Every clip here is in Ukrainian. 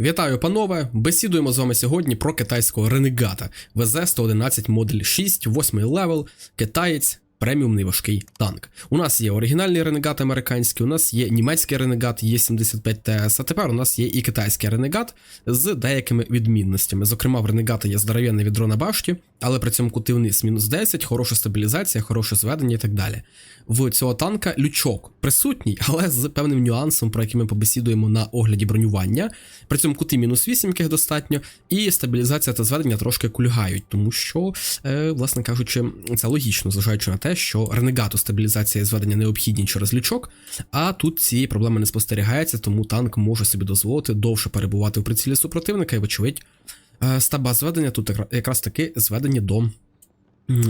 Вітаю, панове! Бесідуємо з вами сьогодні про китайського ренегата ВЗ-111 Модель 6, 8 левел, китаєць, преміумний важкий танк. У нас є оригінальний ренегат американський, у нас є німецький ренегат Є75 ТС, а тепер у нас є і китайський ренегат з деякими відмінностями. Зокрема, в ренегата є здоровенне відро на башті, але при цьому кути вниз мінус 10, хороша стабілізація, хороше зведення і так далі. В цього танка лючок присутній, але з певним нюансом, про який ми побесідуємо на огляді бронювання. При цьому кути мінус 8 яких достатньо, і стабілізація та зведення трошки кульгають, тому що, е, власне кажучи, це логічно, зважаючи на те, що ренегату стабілізація і зведення необхідні через лючок, а тут цієї проблеми не спостерігається, тому танк може собі дозволити довше перебувати в прицілі супротивника, і, вочевидь, е, стаба зведення тут якраз таки зведені до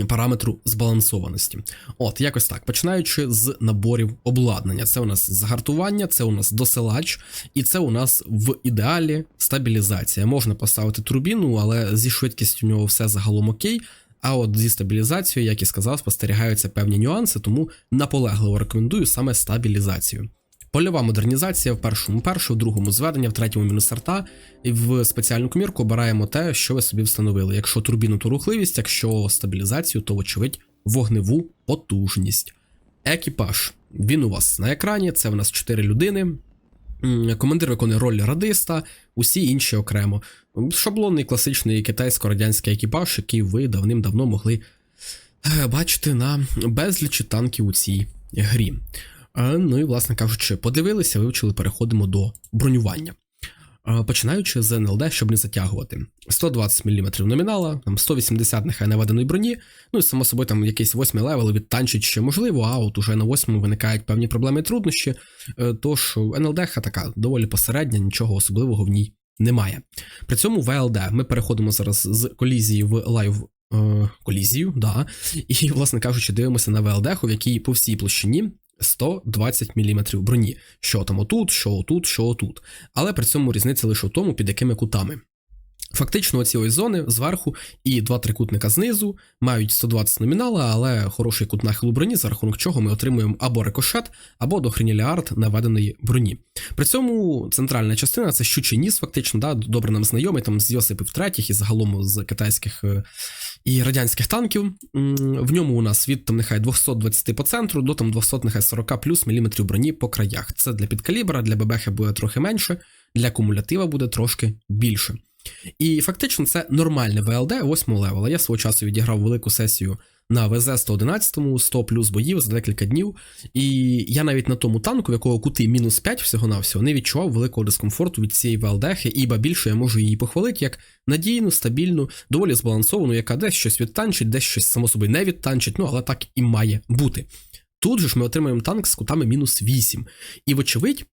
параметру збалансованості. От, якось так. Починаючи з наборів обладнання. Це у нас загартування, це у нас досилач, і це у нас в ідеалі стабілізація. Можна поставити турбіну, але зі швидкістю у нього все загалом окей. А от зі стабілізацією, як і сказав, спостерігаються певні нюанси, тому наполегливо рекомендую саме стабілізацію. Польова модернізація в першому перше, в другому зведення, в третьому мінус арта. І в спеціальну комірку обираємо те, що ви собі встановили. Якщо турбіну, то рухливість, якщо стабілізацію, то, вочевидь, вогневу потужність. Екіпаж. Він у вас на екрані, це в нас 4 людини. Командир виконує роль радиста, усі інші окремо. Шаблонний класичний китайсько-радянський екіпаж, який ви давним-давно могли е, бачити на безлічі танків у цій грі. Ну і, власне кажучи, подивилися, вивчили, переходимо до бронювання. Починаючи з НЛД, щоб не затягувати. 120 мм номінала, там 180 нехай наведеної броні, ну і само собою там якийсь 8 левел відтанчить ще можливо, а от уже на 8 виникають певні проблеми і труднощі. Е, Тож НЛД така доволі посередня, нічого особливого в ній немає. При цьому ВЛД ми переходимо зараз з колізії в лайв. е, Колізію, да, і, власне кажучи, дивимося на ВЛД, в якій по всій площині 120 мм броні. Що там отут, що отут, що отут. Але при цьому різниця лише в тому, під якими кутами. Фактично, оці ось зони зверху і два трикутника знизу мають 120 номінала, але хороший кут нахилу броні, за рахунок чого ми отримуємо або рикошет, або дохреніліард наведеної броні. При цьому центральна частина це щучий ніс, фактично, да, добре нам знайомий там з Йосипів третіх і загалом з китайських е, і радянських танків. В ньому у нас від там нехай 220 по центру до там 200 нехай 40 плюс міліметрів броні по краях. Це для підкалібра, для ББХ буде трохи менше, для кумулятива буде трошки більше. І фактично це нормальне ВЛД 8 левела. Я свого часу відіграв велику сесію на ВЗ-111, 100 плюс боїв за декілька днів. І я навіть на тому танку, в якого кути мінус 5 всього-навсього, не відчував великого дискомфорту від цієї ВЛДхи, і більше я можу її похвалити як надійну, стабільну, доволі збалансовану, яка десь щось відтанчить, десь щось само собою не відтанчить, ну але так і має бути. Тут же ж ми отримаємо танк з кутами мінус 8. І, вочевидь,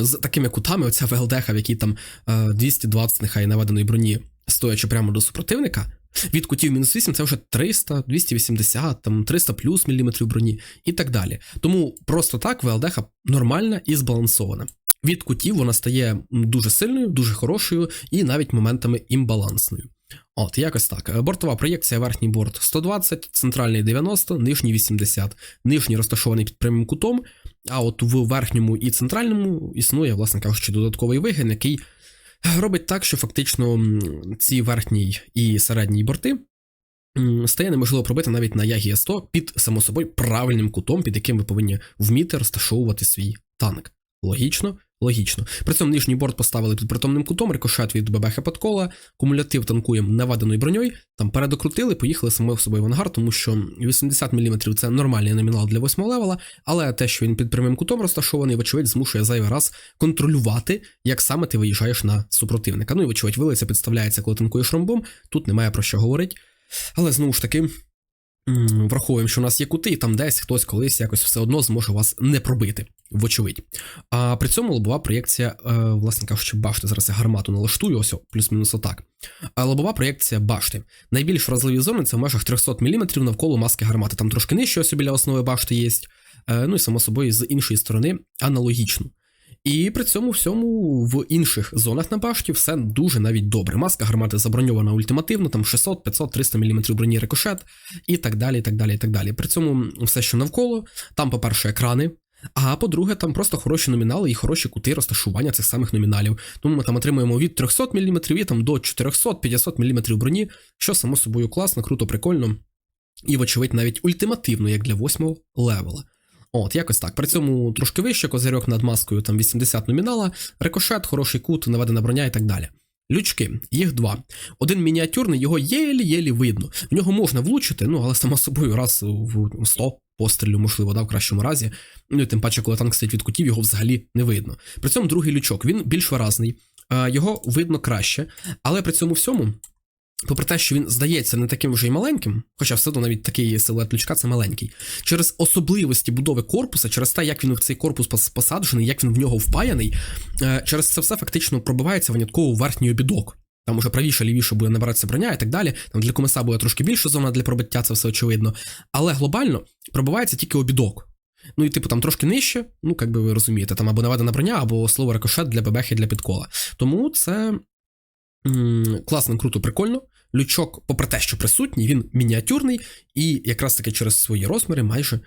з такими кутами, оця ВЛДХ, в якій там е, 220 нехай наведеної броні, стоячи прямо до супротивника. Від кутів мінус 8 це вже 300, 280, там 300 плюс міліметрів броні і так далі. Тому просто так ВЛДХ нормальна і збалансована. Від кутів вона стає дуже сильною, дуже хорошою і навіть моментами імбалансною. От, якось так. Е, Бортова проєкція, верхній борт 120, центральний 90, нижній 80, нижній розташований під прямим кутом, а от в верхньому і центральному існує, власне кажучи, додатковий вигін, який робить так, що фактично ці верхній і середній борти стає неможливо пробити навіть на Ягі 100 під само собою правильним кутом, під яким ви повинні вміти розташовувати свій танк. Логічно, логічно. При цьому нижній борт поставили під притомним кутом, рикошет від ББХ подкола, кумулятив танкуємо наведеною броньою, там передокрутили, поїхали само собою в ангар, тому що 80 мм це нормальний номінал для 8 левела, але те, що він під прямим кутом розташований, вочевидь, змушує зайвий раз контролювати, як саме ти виїжджаєш на супротивника. Ну і вочевидь, вилиця підставляється, коли танкуєш ромбом, тут немає про що говорити. Але знову ж таки. Враховуємо, що у нас є кути, і там десь хтось колись якось все одно зможе вас не пробити, вочевидь. А при цьому лобова проєкція, е, власне кажучи, башти. Зараз я гармату налаштую, ось плюс-мінус отак. А лобова проєкція башти. Найбільш вразливі зони це в межах 300 мм навколо маски гармати. Там трошки нижче ось біля основи башти є. Е, Ну і само собою з іншої сторони аналогічно. І при цьому всьому в інших зонах на башті все дуже навіть добре. Маска гармати заброньована ультимативно, там 600, 500, 300 мм броні рикошет і так далі. і так далі, і так далі. При цьому все, що навколо, там, по-перше, екрани. А по-друге, там просто хороші номінали і хороші кути розташування цих самих номіналів. Тому ми там отримуємо від 300 мм і там до 400-500 мм броні, що само собою класно, круто, прикольно. І, вочевидь, навіть ультимативно, як для восьмого левела. От, якось так. При цьому трошки вище, козирьок над маскою там 80 номінала, рикошет, хороший кут, наведена броня і так далі. Лючки, їх два. Один мініатюрний, його єлі-єлі видно. В нього можна влучити, ну але само собою раз в 100 пострілів, можливо, да, в кращому разі. Ну і тим паче, коли танк стоїть від кутів, його взагалі не видно. При цьому другий лючок, він більш виразний, його видно краще, але при цьому всьому. Попри те, що він здається не таким вже й маленьким, хоча все одно навіть такий силует лючка це маленький, через особливості будови корпуса, через те, як він в цей корпус посаджений, як він в нього впаяний, е, через це все фактично пробивається винятково верхній обідок. Там уже правіше, лівіше буде набиратися броня і так далі. Там для комиса буде трошки більша зона для пробиття, це все очевидно. Але глобально пробивається тільки обідок. Ну і типу там трошки нижче, ну як би ви розумієте, там або наведена броня, або слово рикошет для бебехи для підкола. Тому це м, класно, круто, прикольно. Лючок, попри те, що присутній, він мініатюрний і якраз таки через свої розміри майже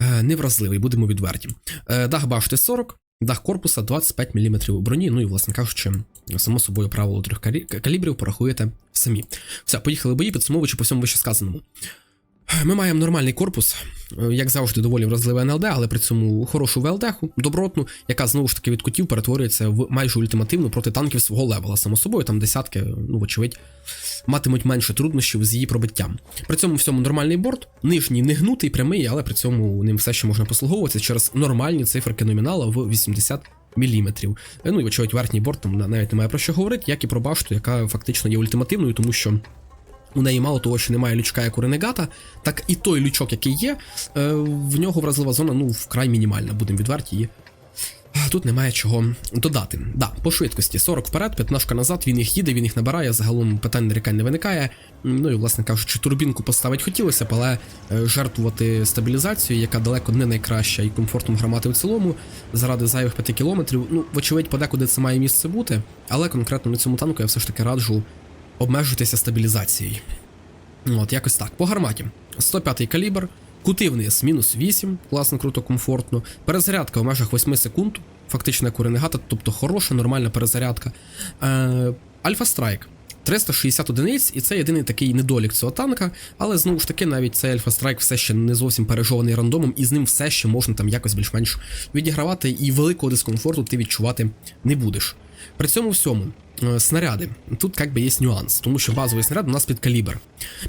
е, невразливий, будемо відверті. Е, дах башти 40, дах корпуса 25 мм броні, ну і, власне кажучи, само собою правило трьох калібрів порахуєте самі. Все, поїхали бої, підсумовуючи по всьому вище сказаному. Ми маємо нормальний корпус, е, як завжди, доволі вразливе НЛД, але при цьому хорошу ВЛД-ху, добротну, яка знову ж таки від кутів перетворюється в майже ультимативну проти танків свого левела. Само собою, там десятки, ну, вочевидь, матимуть менше труднощів з її пробиттям. При цьому всьому нормальний борт, нижній не гнутий, прямий, але при цьому ним все ще можна послуговуватися через нормальні циферки номінала в 80 міліметрів. Ну і вочевидь, верхній борт там навіть немає про що говорити, як і про башту, яка фактично є ультимативною, тому що. У неї мало того, що немає лючка, як у Ренегата, так і той лючок, який є, е, в нього вразлива зона ну, вкрай мінімальна, будемо відверті. І тут немає чого додати. Да, по швидкості 40 вперед, 15 назад, він їх їде, він їх набирає, загалом питань нарікань не виникає. Ну і, власне кажучи, турбінку поставити хотілося б, але е, жертвувати стабілізацією, яка далеко не найкраща, і комфортом громади в цілому, заради зайвих 5 кілометрів. Ну, вочевидь, подекуди це має місце бути, але конкретно на цьому танку я все ж таки раджу обмежитися стабілізацією. От, якось так. По гарматі. 105 калібр, кути вниз мінус 8, класно, круто, комфортно. Перезарядка в межах 8 секунд, фактично як у Ренегата, тобто хороша, нормальна перезарядка. Е, Альфа Страйк. 360 одиниць, і це єдиний такий недолік цього танка, але знову ж таки, навіть цей Альфа Страйк все ще не зовсім пережований рандомом, і з ним все ще можна там якось більш-менш відігравати, і великого дискомфорту ти відчувати не будеш. При цьому всьому снаряди. Тут як би є нюанс, тому що базовий снаряд у нас під калібр.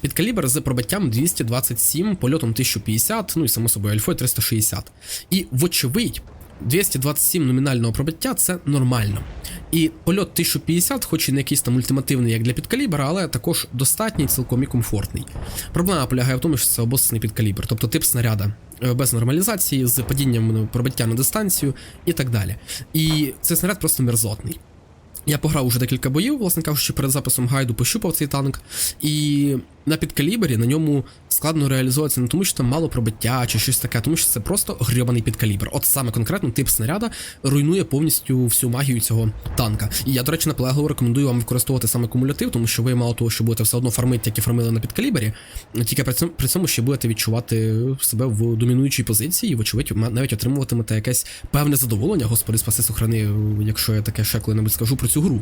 Під калібр з пробиттям 227, польотом 1050, ну і само собою альфою 360. І вочевидь, 227 номінального пробиття це нормально. І польот 1050, хоч і не якийсь там ультимативний, як для підкалібра, але також достатній, цілком і комфортний. Проблема полягає в тому, що це обоссаний підкалібр, тобто тип снаряда е, без нормалізації, з падінням ну, пробиття на дистанцію і так далі. І цей снаряд просто мерзотний. Я пограв уже декілька боїв, власне кажучи, перед записом гайду пощупав цей танк, і на підкалібрі на ньому складно реалізовуватися не тому, що там мало пробиття чи щось таке, тому що це просто грьобаний підкалібр. От саме конкретно тип снаряда руйнує повністю всю магію цього танка. І я, до речі, наполегливо рекомендую вам використовувати саме кумулятив, тому що ви мало того, що будете все одно фармити, як і фармили на підкалібрі, тільки при цьому, при цьому ще будете відчувати себе в домінуючій позиції, і, вочевидь, навіть отримуватимете якесь певне задоволення, господи, спаси сохрани, якщо я таке ще коли-небудь скажу про цю гру.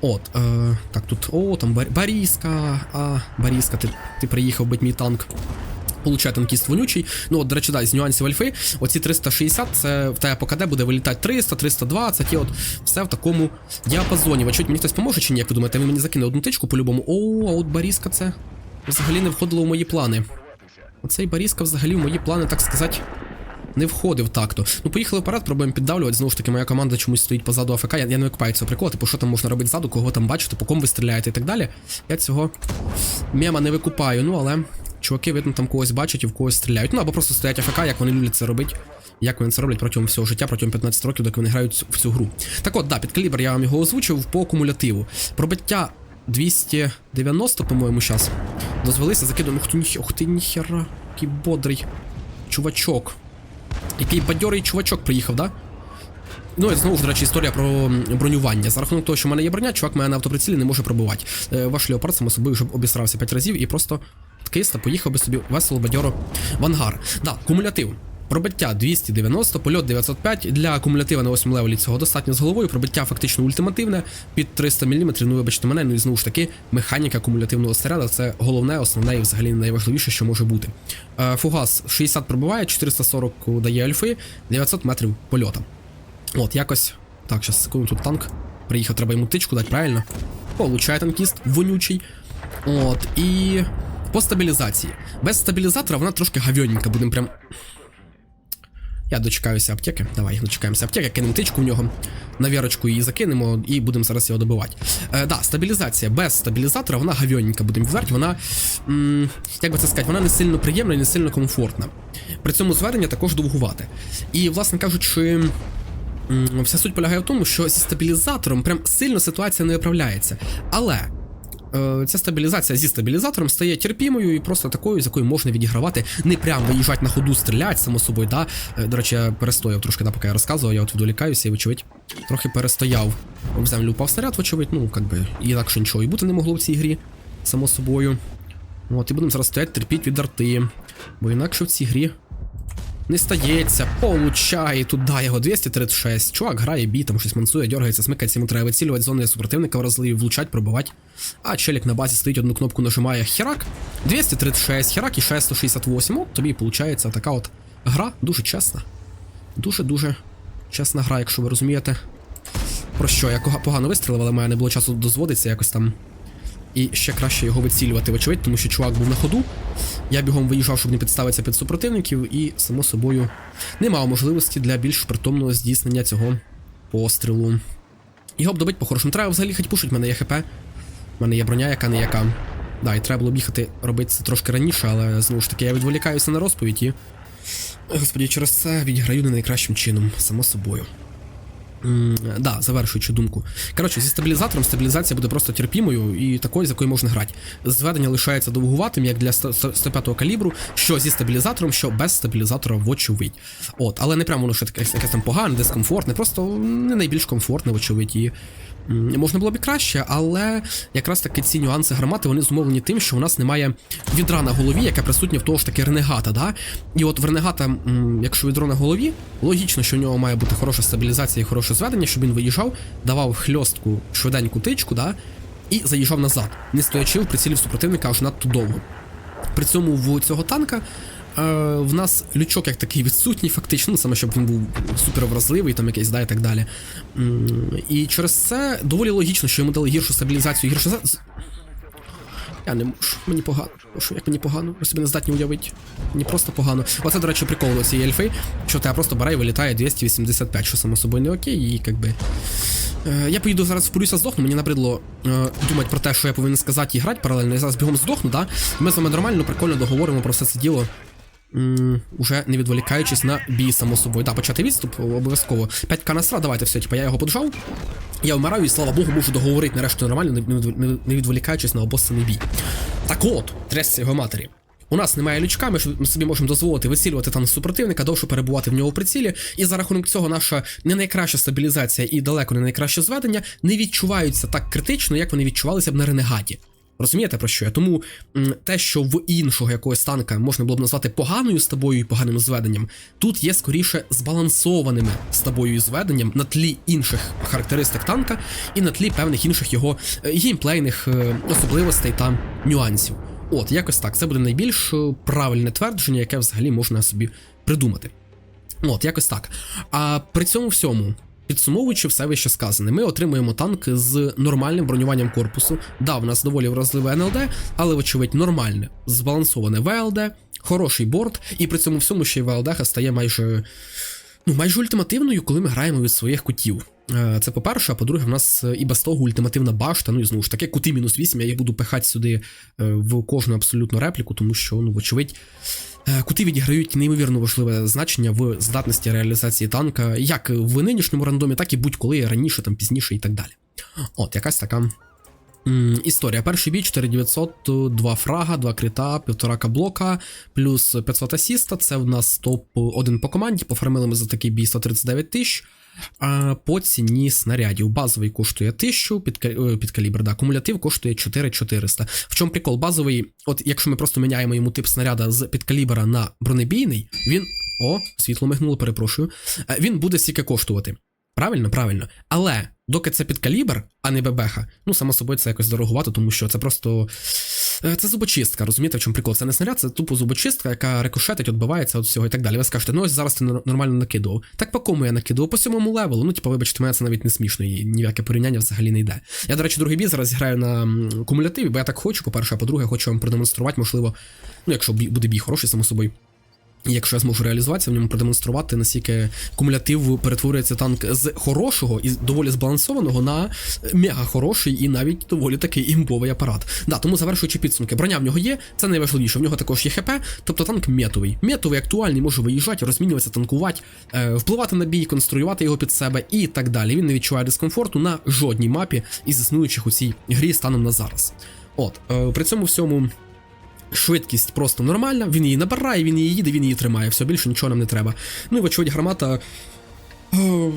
От, е, так, тут, о, там бар Баріска, а, Баріска, ти, ти приїхав бить мій танк. Получає танкіст вонючий. Ну, от, до речі, да, з нюансів альфи, оці 360, це в тебе по КД буде вилітати 300, 320, і от все в такому діапазоні. Ви чуть мені хтось поможе чи ні, як ви думаєте? Він мені закине одну тичку по-любому. О, а от Баріска це взагалі не входило в мої плани. Оцей Баріска взагалі в мої плани, так сказати, не входив так-то. Ну, поїхали вперед, пробуємо піддавлювати. Знову ж таки, моя команда чомусь стоїть позаду АФК. Я, я не викупаю цього приколу, типу, що там можна робити ззаду, кого там бачити, по кому ви стріляєте і так далі. Я цього мема не викупаю, ну але чуваки, видно, там когось бачать і в когось стріляють. Ну або просто стоять АФК, як вони люблять це робити. Як вони це роблять протягом всього життя, протягом 15 років, доки вони грають в цю гру. Так от, да, під калібр я вам його озвучив по кумулятиву. Пробиття 290, по-моєму, зараз. Дозвелися закидуємо. Ух ти, ніхера, який бодрий чувачок. Який бадьорий чувачок приїхав, да? Ну, і знову ж, до речі, історія про бронювання. За рахунок того, що в мене є броня, чувак мене на автоприцілі не може пробувати. Е, ваш леопард само собою вже обісрався 5 разів і просто киста поїхав би собі весело бадьоро в ангар. Да, кумулятив. Пробиття 290, польот 905. Для кумулятива на 8 левелі цього достатньо з головою. Пробиття фактично ультимативне під 300 мм. Ну, вибачте мене, ну і знову ж таки, механіка кумулятивного снаряда це головне, основне і взагалі найважливіше, що може бути. Е, Фугас 60 пробиває, 440 дає альфи, 900 метрів польота. От, якось. Так, зараз секунду, тут танк. Приїхав, треба йому тичку дати, правильно? Получає танкіст, вонючий. От, і. По стабілізації. Без стабілізатора вона трошки гавьоненька, будемо прям. Я дочекаюся аптеки. Давай, дочекаємося аптеки, кинемо тичку в нього, на вірочку її закинемо і будемо зараз його добивати. Е, да, стабілізація. Без стабілізатора вона гавьоненька, будемо відверті, вона, м, як би це сказати, вона не сильно приємна і не сильно комфортна. При цьому зведення також довгувате. І, власне кажучи. Вся суть полягає в тому, що зі стабілізатором прям сильно ситуація не виправляється. Але ця стабілізація зі стабілізатором стає терпімою і просто такою, з якою можна відігравати, не прям виїжджати на ходу, стріляти, само собою. Да? Е, До речі, я перестояв трошки, да, поки я розказував, я от відволікаюся і, вочевидь, трохи перестояв. В землю впав снаряд, вочевидь, ну, як інакше нічого і бути не могло в цій грі, само собою. От, і будемо зараз стояти, терпіть від арти. Бо інакше в цій грі не стається, получає туди його 236. Чувак грає бій, там щось мансує, дергається, смикається, йому треба вицілювати зони супротивника вразливі, влучать, пробивати. А челік на базі стоїть, одну кнопку нажимає херак. 236, херак і ще 168. От тобі виходить така от гра, дуже чесна. Дуже-дуже чесна гра, якщо ви розумієте. Про що? Я погано вистрілив, але в мене не було часу дозводитися якось там. І ще краще його вицілювати, вочевидь, тому що чувак був на ходу. Я бігом виїжджав, щоб не підставитися під супротивників, і, само собою, не мав можливості для більш притомного здійснення цього пострілу. Його б добить по-хорошому. Треба взагалі хоч пушить, мене є ХП. В мене є броня, яка не яка. Да, і треба було б їхати робити це трошки раніше, але знову ж таки я відволікаюся на розповідь і. Господі, через це відіграю не найкращим чином, само собою. М, Да, завершуючи думку. Коротше, зі стабілізатором стабілізація буде просто терпімою і такою, з якою можна грати. Зведення лишається довгуватим, як для 105-го калібру, що зі стабілізатором, що без стабілізатора вочевидь. От, але не прямо воно що таке якесь там погане, дискомфортне, просто не найбільш комфортне, вочевидь. І можна було б краще, але якраз таки ці нюанси гармати вони зумовлені тим, що у нас немає відра на голові, яке присутнє в того ж таки ренегата. Да? І от в ренегата, якщо відро на голові, логічно, що в нього має бути хороша стабілізація і хороше зведення, щоб він виїжджав, давав хльостку швиденьку тичку, да? і заїжджав назад, не стоячи в прицілі супротивника аж надто довго. При цьому в цього танка в нас лючок як такий відсутній, фактично, ну, саме щоб він був супервразливий, там якийсь, да, і так далі. І через це доволі логічно, що йому дали гіршу стабілізацію, гіршу. Я не можу, мені погано. Прошу, як мені погано, ви собі не здатні уявити. Мені просто погано. Оце, до речі, прикол у цієї ельфи, що тебе просто бере і вилітає 285, що само собою не окей, і якби. Е, я поїду зараз в полюся здохну, мені набридло е, думати про те, що я повинен сказати і грати паралельно. Я зараз бігом здохну, да? Ми з вами нормально, прикольно договоримо про все це діло. Уже не відволікаючись на бій, само собою. Да, почати відступ обов'язково. 5 канастра, давайте все, типа я його поджав. Я вмираю і слава Богу, можу договорити нарешті нормально, не, відволікаючись на обоссаний бій. Так от, трясся його матері. У нас немає лючка, ми собі можемо дозволити вицілювати там супротивника, довше перебувати в нього в прицілі, і за рахунок цього наша не найкраща стабілізація і далеко не найкраще зведення не відчуваються так критично, як вони відчувалися б на ренегаті. Розумієте про що я? Тому те, що в іншого якогось танка можна було б назвати поганою стабою і поганим зведенням, тут є скоріше збалансованими стабою і зведенням на тлі інших характеристик танка і на тлі певних інших його е, геймплейних е, особливостей та нюансів. От, якось так. Це буде найбільш е, правильне твердження, яке взагалі можна собі придумати. От, якось так. А при цьому всьому, підсумовуючи все вище сказане, ми отримуємо танк з нормальним бронюванням корпусу. Да, в нас доволі вразливе НЛД, але, вочевидь, нормальне, збалансоване ВЛД, хороший борт, і при цьому всьому ще й ВЛД стає майже. Ну, майже ультимативною, коли ми граємо від своїх кутів. Е, Це по-перше, а по-друге, в нас і без того ультимативна башта. Ну і знову ж таки, кути мінус 8, я їх буду пихати сюди е, в кожну абсолютно репліку, тому що, ну, вочевидь, кути відіграють неймовірно важливе значення в здатності реалізації танка, як в нинішньому рандомі, так і будь-коли раніше, там пізніше і так далі. От, якась така. Історія. Перший бій 4900, 2 фрага, 2 крита, 1,5 каблока, плюс 500 асіста. Це в нас топ-1 по команді. Пофармили ми за такий бій 139 тисяч. А по ціні снарядів. Базовий коштує 1000, під, ка- е, під калібр, да, кумулятив коштує 4400. В чому прикол? Базовий, от якщо ми просто міняємо йому тип снаряда з підкалібра на бронебійний, він О, світло мигнуло, перепрошую. Е, Він буде стільки коштувати. Правильно, правильно. Але доки це під калібр, а не бебеха, ну само собою це якось дорогувато, тому що це просто. е, Це зубочистка, розумієте, в чому прикол? Це не снаряд, це тупо зубочистка, яка рикошетить, відбивається від всього і так далі. Ви скажете, ну ось зараз ти нормально накидував. Так по кому я накидував? По сьомому левелу. Ну, типу, вибачте, мене це навіть не смішно, і ніяке порівняння взагалі не йде. Я, до речі, другий бій зараз граю на кумулятиві, бо я так хочу, по-перше, а по-друге, хочу вам продемонструвати, можливо, ну, якщо буде бій хороший, само собою. Якщо я зможу реалізуватися, в ньому продемонструвати, наскільки кумулятив перетворюється танк з хорошого і доволі збалансованого на мега хороший і навіть доволі такий імбовий апарат. Да, тому завершуючи підсумки, броня в нього є, це найважливіше. В нього також є ХП, тобто танк метовий. Метовий, актуальний, може виїжджати, розмінюватися, танкувати, е, впливати на бій, конструювати його під себе і так далі. Він не відчуває дискомфорту на жодній мапі із існуючих у цій грі станом на зараз. От, е, при цьому всьому. Швидкість просто нормальна, він її набирає, він її їде, він її тримає. Все більше нічого нам не треба. Ну і вочевидь, гармата. О,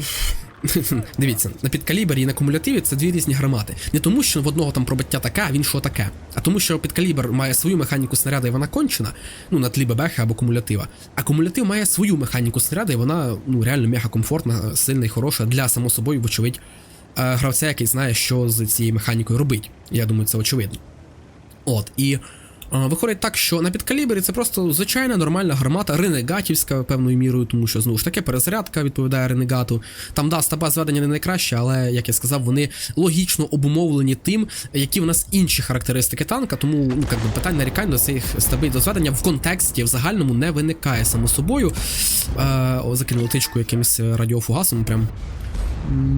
Дивіться, на підкалібері і на кумулятиві це дві різні гармати. Не тому, що в одного там пробиття таке, а в іншого таке. А тому, що підкалібр має свою механіку снаряда і вона кончена, ну на тлі бебехи або кумулятива. А кумулятив має свою механіку снаряда, і вона ну реально мега комфортна, сильна і хороша для само собою, вочевидь, е, гравця, який знає, що з цією механікою робить. Я думаю, це очевидно. От, і е, виходить так, що на підкалібрі це просто звичайна нормальна гармата, ренегатівська певною мірою, тому що знову ж таки перезарядка відповідає ренегату. Там да, стаба зведення не найкраще, але як я сказав, вони логічно обумовлені тим, які в нас інші характеристики танка, тому ну, как би, питань нарікань до цих стаби до зведення в контексті в загальному не виникає само собою. Е, о, закинули тичку якимось радіофугасом, прям.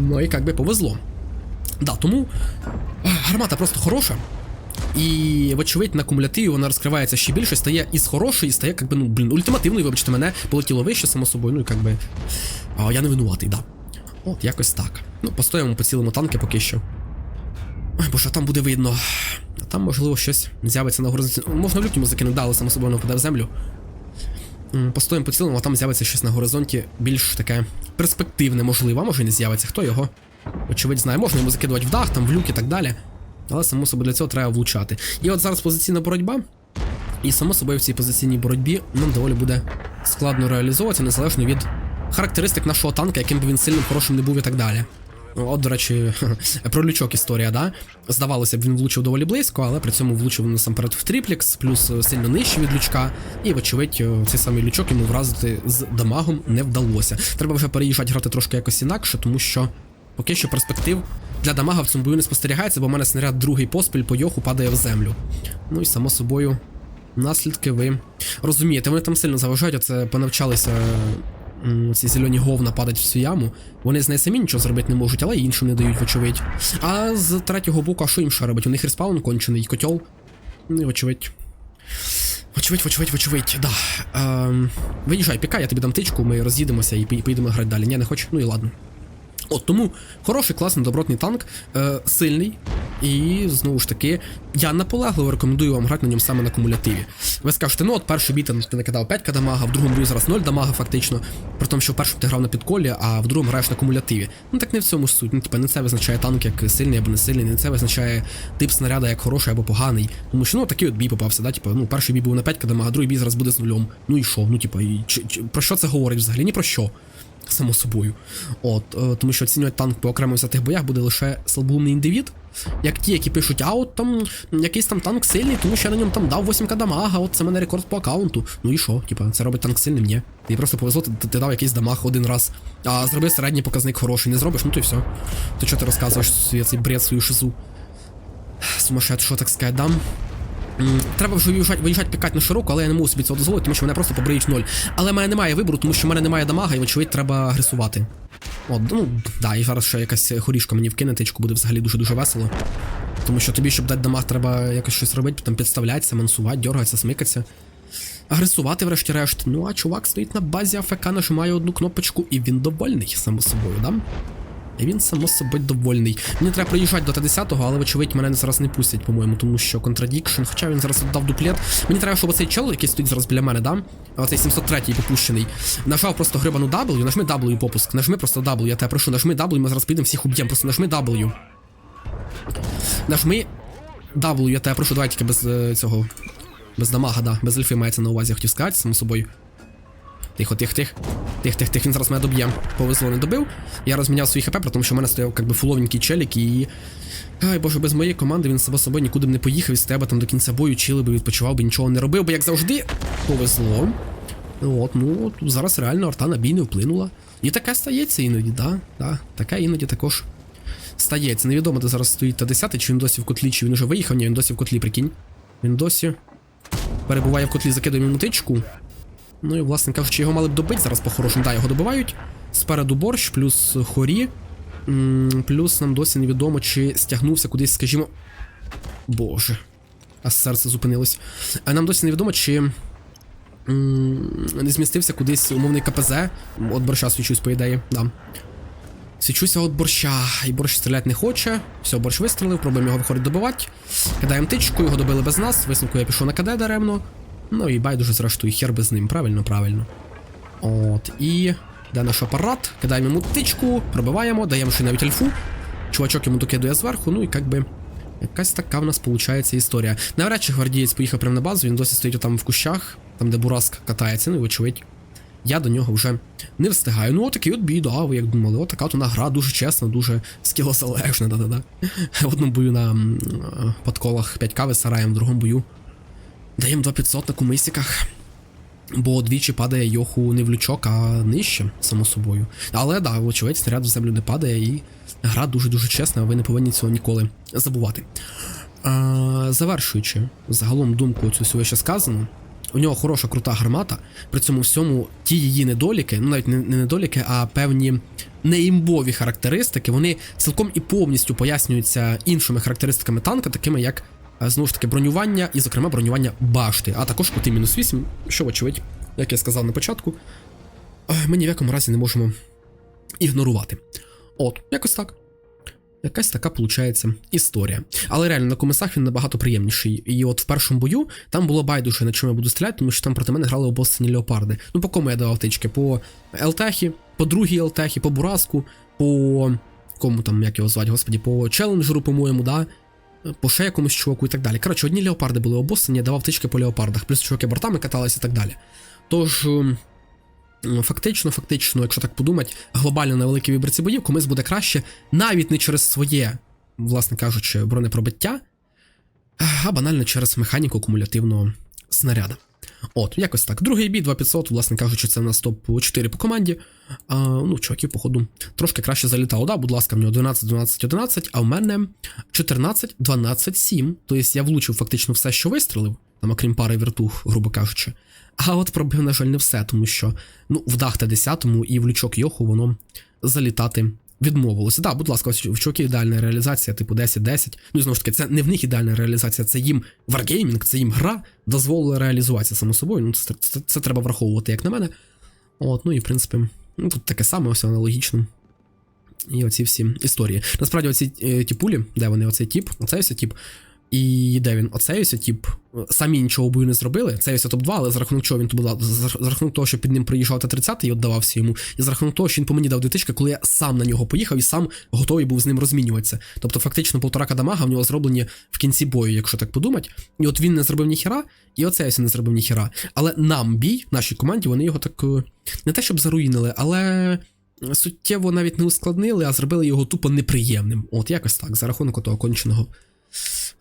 Ну і як би повезло. Да, тому е, гармата просто хороша. І, вочевидь, на кумулятиві вона розкривається ще більше, стає із хорошої, стає, як би, ну, блін, ультимативною, вибачте мене, полетіло вище, само собою, ну і як би. А, я не винуватий, да. От, якось так. Ну, постоїмо, поцілимо танки поки що. Ой, боже, там буде видно. А Там, можливо, щось з'явиться на горизонті. Ну, Можна в лютньому закинути, але само собою впаде в землю. Постоїмо, поцілимо, а там з'явиться щось на горизонті більш таке перспективне, можливо, а може і не з'явиться. Хто його? Очевидь знає, можна йому закидувати в дах, там в люк і так далі. Але само собою для цього треба влучати. І от зараз позиційна боротьба. І само собою в цій позиційній боротьбі нам доволі буде складно реалізовуватися, незалежно від характеристик нашого танка, яким би він сильним, хорошим не був і так далі. От, до речі, про лючок історія, да? Здавалося б, він влучив доволі близько, але при цьому влучив насамперед в тріплікс, плюс сильно нижче від лючка. І, вочевидь, цей самий лючок йому вразити з дамагом не вдалося. Треба вже переїжджати грати трошки якось інакше, тому що поки що перспектив для дамага в цьому бою не спостерігається, бо в мене снаряд другий поспіль по йоху падає в землю. Ну і само собою, наслідки ви розумієте, вони там сильно заважають, оце понавчалися ці зелені говна падать в цю яму. Вони з нею самі нічого зробити не можуть, але й іншим не дають, вочевидь. А з третього боку, а що їм ще робить? У них респаун кончений, котел. Ну і вочевидь. Вочевидь, вочевидь, вочевидь, да. Ем, виїжджай, пікай, я тобі дам тичку, ми роз'їдемося і поїдемо грати далі. Ні, не хочу, ну і ладно. От тому хороший, класний, добротний танк, е, сильний. І знову ж таки, я наполегливо рекомендую вам грати на ньому саме на кумулятиві. Ви скажете, ну от перший бій ти накидав 5 дамага, в другому бою зараз 0 дамага фактично. При тому, що в першому ти грав на підколі, а в другому граєш на кумулятиві. Ну так не в цьому ж суть. Ну, типа, не це визначає танк як сильний або не сильний, не це визначає тип снаряда як хороший або поганий. Тому що ну такий от бій попався, да? Типа, ну перший бій був на 5 дамага, другий бій зараз буде з нульом. Ну і що? Ну, типа, і, чи, чи, про що це говорить взагалі? Ні про що. Само собою. От, е, тому що оцінювати танк по окремо взятих боях буде лише слабоумний індивід. Як ті, які пишуть, а от там якийсь там танк сильний, тому що я на ньому там дав 8к дамага, от це мене рекорд по аккаунту. Ну і що? Типа, це робить танк сильним? Ні. Ти просто повезло, ти, ти дав якийсь дамаг один раз. А зроби середній показник хороший, не зробиш, ну то й все. То що ти розказуєш свій цей бред, свою шизу? Сумасшедшого, так сказати, дам. Треба вже виїжджати, виїжджати пікати на широко, але я не можу собі цього дозволити, тому що мене просто побриють ноль. Але в мене немає вибору, тому що в мене немає дамага, і вочевидь треба агресувати. От, ну, да, і зараз ще якась хорішка мені вкине, тичку буде взагалі дуже-дуже весело. Тому що тобі, щоб дати дамаг, треба якось щось робити, там підставлятися, мансувати, дергатися, смикатися. Агресувати, врешті-решт. Ну а чувак стоїть на базі АФК, нажимає одну кнопочку, і він довольний, само собою, да? І він само собою довольний. Мені треба приїжджати до Т-10, але вочевидь мене зараз не пустять, по-моєму, тому що контрадікшн, хоча він зараз віддав дуплет. Мені треба, щоб оцей чел, який стоїть зараз біля мене, да? Оцей 703-й попущений. Нажав просто грибану W, нажми W попуск. Нажми просто W, я тебе прошу, нажми W, ми зараз підемо всіх уб'ємо, просто нажми W. Нажми W, я тебе прошу, давай тільки без е, цього. Без дамага, да, без ельфи мається на увазі, я хотів сказати, само собою. Тихо, тих, тих. Тих, тих, тих, він зараз мене доб'є. Повезло, не добив. Я розміняв свій хп, тому що в мене стояв як би фуловенький челік і. Ай, боже, без моєї команди він себе собою нікуди б не поїхав із тебе там до кінця бою, чили би, відпочивав би, нічого не робив, бо як завжди, повезло. От, ну от зараз реально арта на бій не вплинула. І таке стається іноді, да, да, таке іноді також стається. Невідомо, де зараз стоїть та 10 чи він досі в котлі, чи він уже виїхав, ні, він досі в котлі, прикинь. Він досі перебуває в котлі, закидуємо йому тичку. Ну і, власне кажучи, його мали б добити зараз по-хорошому. Да, його добивають. Спереду борщ, плюс хорі. Плюс нам досі невідомо, чи стягнувся кудись, скажімо. Боже. А серце зупинилось. А нам досі невідомо, чи. Не змістився кудись умовний КПЗ. От борща свічусь, по ідеї, да. Свічуся от борща, і борщ стріляти не хоче. Все, борщ вистрілив, пробуємо його виходить добивати. Кидаємо тичку, його добили без нас. Висновку я пішов на КД даремно. Ну і байдуже, зрештою, хер без ним, правильно, правильно. От, і. Де наш апарат? Кидаємо йому тичку, пробиваємо, даємо ще навіть альфу. Чувачок йому докидує зверху, ну і як би. Якась така в нас виходить історія. Навряд чи гвардієць поїхав прямо на базу, він досі стоїть там в кущах, там де Бураск катається, ну і вочевидь. Я до нього вже не встигаю. Ну, отакий от бій, да, ви як думали, отака от вона гра дуже чесна, дуже скілозалежна, да-да-да. В одному бою на подколах 5 кави сараєм, в другому бою даємо 2500 на кумисіках. Бо двічі падає Йоху не в лючок, а нижче, само собою. Але да, вочевидь, снаряд в землю не падає, і гра дуже-дуже чесна, ви не повинні цього ніколи забувати. А, завершуючи загалом думку цю всього що сказано, у нього хороша крута гармата, при цьому всьому ті її недоліки, ну навіть не, не недоліки, а певні неімбові характеристики, вони цілком і повністю пояснюються іншими характеристиками танка, такими як знову ж таки бронювання і, зокрема, бронювання башти, а також кути мінус 8, що, вочевидь, як я сказав на початку, е, ми ні в якому разі не можемо ігнорувати. От, якось так. Якась така виходить історія. Але реально на комісах він набагато приємніший. І от в першому бою там було байдуже, на чому я буду стріляти, тому що там проти мене грали обоссані леопарди. Ну, по кому я давав тички? По Елтехі, по другій Елтехі, по Бураску, по. Кому там, як його звати, господі, по челенджеру, по-моєму, да? По ще якомусь чуваку і так далі. Коротше, одні леопарди були обоссані, я давав тички по леопардах, плюс чуваки бортами каталися і так далі. Тож. Фактично, фактично, якщо так подумати, глобально на великій виборці боїв комусь буде краще навіть не через своє, власне кажучи, бронепробиття, а банально через механіку кумулятивного снаряда. От, якось так. Другий бій 2500, власне кажучи, це в нас топ-4 по команді. А, ну, чуваків, походу, трошки краще залітало. Да, будь ласка, в нього 12, 12, 11, а в мене 14, 12, 7. Тобто я влучив фактично все, що вистрілив, там, окрім пари віртух, грубо кажучи. А от пробив, на жаль, не все, тому що ну, в дах Т-10 і в лючок Йоху воно залітати відмовилося. Так, да, будь ласка, в чуваки ідеальна реалізація, типу 10-10. Ну і знову ж таки, це не в них ідеальна реалізація, це їм варгеймінг, це їм гра дозволила реалізуватися само собою. Ну, це, це, це, треба враховувати, як на мене. От, ну і в принципі, ну тут таке саме, ось аналогічно. І оці всі історії. Насправді, оці е, ті пулі, де вони, оцей тіп, оцей тіп. І де він? Оцей ось тіп. Самі нічого бою не зробили. Це ось топ-2, але за рахунок чого він була. За рахунок того, що під ним приїжджав Т-30 і віддавався йому. І за рахунок того, що він по мені дав дитичка, коли я сам на нього поїхав і сам готовий був з ним розмінюватися. Тобто, фактично, полторака дамага в нього зроблені в кінці бою, якщо так подумати. І от він не зробив ніхіра, і оцей ось не зробив ніхіра. Але нам бій, нашій команді, вони його так е, не те, щоб заруїнили, але. Суттєво навіть не ускладнили, а зробили його тупо неприємним. От якось так, за рахунок того конченого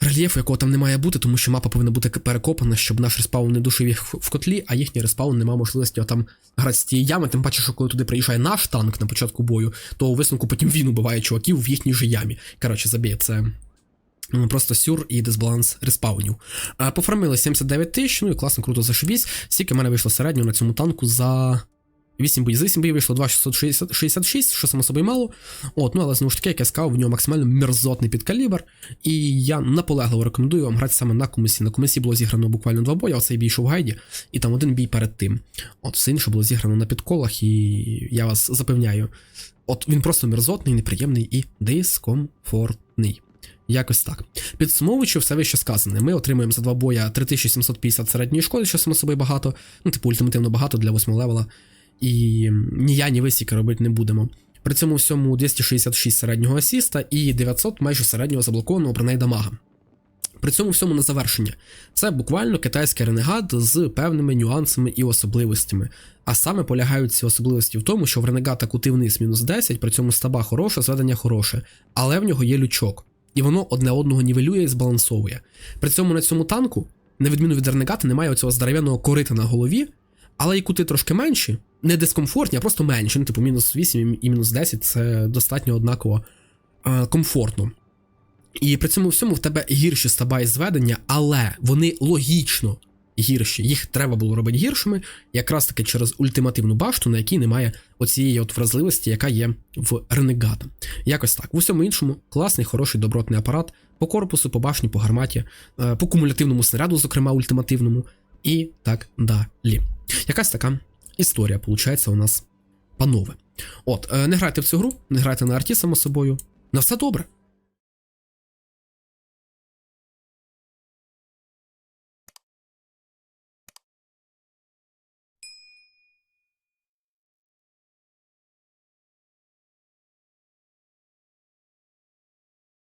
рельєфу, якого там не має бути, тому що мапа повинна бути перекопана, щоб наш респаун не душив їх в котлі, а їхній респаун не мав можливості там грати з тієї ями. Тим паче, що коли туди приїжджає наш танк на початку бою, то у висновку потім він убиває чуваків в їхній же ямі. Коротше, забій, це. ну, Просто сюр і дисбаланс респаунів. Пофармили 79 тисяч, ну і класно, круто зашибісь. Скільки в мене вийшло середньо на цьому танку за 8 боїв. За 8 боїв вийшло 2666, що само собою мало. От, ну але знову ж таки, як я сказав, в нього максимально мерзотний підкалібр. І я наполегливо рекомендую вам грати саме на комісі. На комісі було зіграно буквально два бої, а цей бій йшов в гайді, і там один бій перед тим. От, все інше було зіграно на підколах, і я вас запевняю, от він просто мерзотний, неприємний і дискомфортний. Якось так. Підсумовуючи все вище сказане, ми отримуємо за два боя 3750 середньої шкоди, що само собою багато, ну, типу, ультимативно багато для 8 левела і ні я, ні ви сіки робити не будемо. При цьому всьому 266 середнього асіста і 900 майже середнього заблокованого броней дамага. При цьому всьому на завершення. Це буквально китайський ренегат з певними нюансами і особливостями. А саме полягають ці особливості в тому, що в ренегата кути вниз мінус 10, при цьому стаба хороша, зведення хороше, але в нього є лючок. І воно одне одного нівелює і збалансовує. При цьому на цьому танку, на відміну від ренегата, немає оцього здоров'яного корита на голові, але і кути трошки менші, не дискомфортні, а просто менші. Ну, типу, мінус 8 і мінус 10 це достатньо однаково е, комфортно. І при цьому всьому в тебе гірші стаба і зведення, але вони логічно гірші. Їх треба було робити гіршими, якраз таки через ультимативну башту, на якій немає оцієї от вразливості, яка є в Ренегата. Якось так. В усьому іншому класний, хороший добротний апарат по корпусу, по башні, по гарматі, е, по кумулятивному снаряду, зокрема ультимативному, і так далі. Якась така історія, виходить, у нас панове. От, е, не грайте в цю гру, не грайте на арті, само собою. На все добре.